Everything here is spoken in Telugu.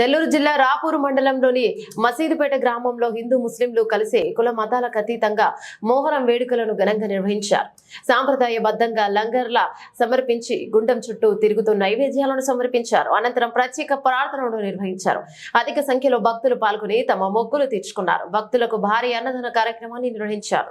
నెల్లూరు జిల్లా రాపూరు మండలంలోని మసీదుపేట గ్రామంలో హిందూ ముస్లింలు కలిసి కుల మతాలకు అతీతంగా మోహరం వేడుకలను ఘనంగా నిర్వహించారు సాంప్రదాయబద్ధంగా లంగర్ల సమర్పించి గుండం చుట్టూ తిరుగుతూ నైవేద్యాలను సమర్పించారు అనంతరం ప్రత్యేక ప్రార్థనలు నిర్వహించారు అధిక సంఖ్యలో భక్తులు పాల్గొని తమ మొక్కులు తీర్చుకున్నారు భక్తులకు భారీ అన్నదాన కార్యక్రమాన్ని నిర్వహించారు